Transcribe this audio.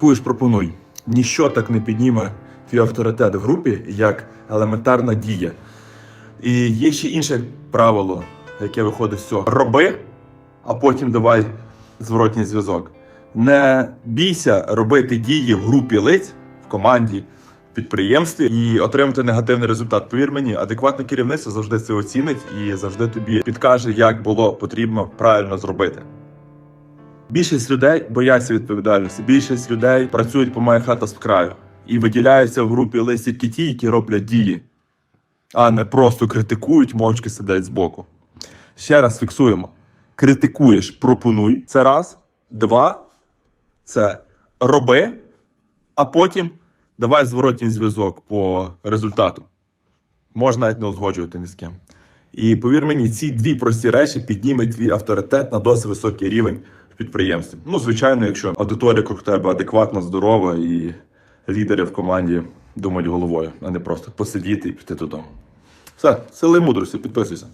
Куєш пропонуй. Ніщо так не підніме твій авторитет в групі, як елементарна дія. І є ще інше правило, яке виходить з цього. Роби, а потім давай зворотній зв'язок. Не бійся робити дії в групі лиць, в команді, в підприємстві і отримати негативний результат. Повір мені, адекватне керівництво завжди це оцінить і завжди тобі підкаже, як було потрібно правильно зробити. Більшість людей бояться відповідальності. Більшість людей працюють по моя хата з краю і виділяються в групі лише тільки ті, які роблять дії, а не просто критикують, мовчки сидять збоку. Ще раз фіксуємо: критикуєш, пропонуй. Це раз, два, це роби, а потім давай зворотній зв'язок по результату. Можна навіть не узгоджувати ні з ким. І повір мені, ці дві прості речі піднімуть твій авторитет на досить високий рівень підприємстві. Ну, звичайно, якщо аудиторія круг тебе адекватна, здорова і лідери в команді думають головою, а не просто посидіти і піти додому. Все, сили мудрості, підписуйся.